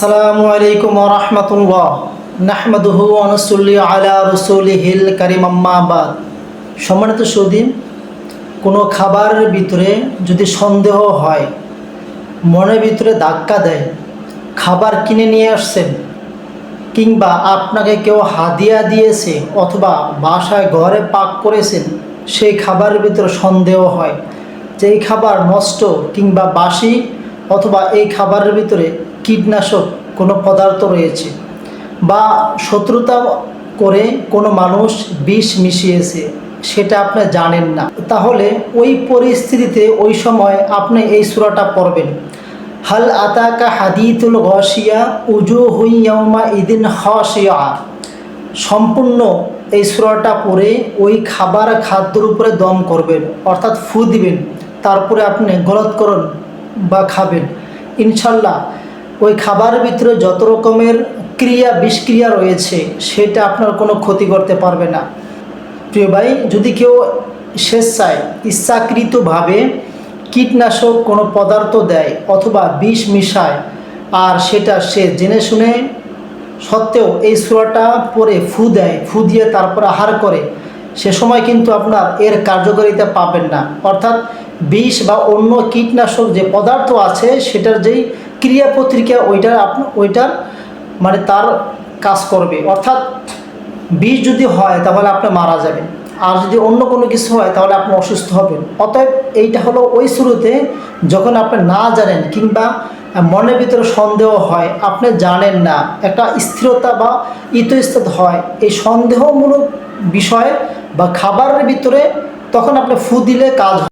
আসসালামু আলাইকুম রহমতুল্লাহ। নাহমাদুহু আনসুল্লি আলা রসুলিহিল কারিম আম্মাবাদ সম্মানিত সৌদিন, কোনো খাবারের ভিতরে যদি সন্দেহ হয়, মনের ভিতরে ধাক্কা দেয়, খাবার কিনে নিয়ে আসছেন, কিংবা আপনাকে কেউ হাদিয়া দিয়েছে অথবা বাসায় ঘরে পাক করেছেন, সেই খাবারের ভিতরে সন্দেহ হয়। যে এই খাবার নষ্ট কিংবা বাসি অথবা এই খাবারের ভিতরে কীটনাশক কোনো পদার্থ রয়েছে বা শত্রুতা করে কোনো মানুষ বিষ মিশিয়েছে, সেটা আপনি জানেন না। তাহলে ওই পরিস্থিতিতে ওই সময় আপনি এই সুরাটা পড়বেন। হাল আতাকা হাদিতুল ঘসিয়া উজু হুইয়াউমা ইদিন হসিয়া সম্পূর্ণ এই সুরাটা পরে ওই খাবার খাদ্যর উপরে দম করবেন, অর্থাৎ ফু দিবেন, তারপরে আপনি গলত করুন বা খাবেন। ইনশাল্লাহ ওই খাবারের ভিতরে যত রকমের ক্রিয়া বিষক্রিয়া রয়েছে, সেটা আপনার কোনো ক্ষতি করতে পারবে না। প্রিয় ভাই, যদি কেউ স্বেচ্ছায় ইচ্ছাকৃতভাবে কীটনাশক কোনো পদার্থ দেয় অথবা বিষ মিশায়, আর সেটা সে জেনে শুনে সত্ত্বেও এই সুরাটা পরে ফু দেয়, ফু দিয়ে তারপর আহার করে, সে সময় কিন্তু আপনার এর কার্যকারিতা পাবেন না। অর্থাৎ বিষ বা অন্য কীটনাশক যে পদার্থ আছে, সেটার যেই ক্রিয়া পত্রিকা ওইটার আপনি ওইটার মানে তার কাজ করবে। অর্থাৎ বিষ যদি হয় তাহলে আপনি মারা যাবেন। আর যদি অন্য কোনো কিছু হয় তাহলে আপনি অসুস্থ হবেন। অতএব এইটা হলো ওই শুরুতে যখন আপনি না জানেন কিংবা মনের ভিতরে সন্দেহ হয়, আপনি জানেন না, একটা স্থিরতা বা ইতস্তত হয়, এই সন্দেহমূলক বিষয় বা খাবারের ভিতরে তখন আপনি ফু দিলে কাজ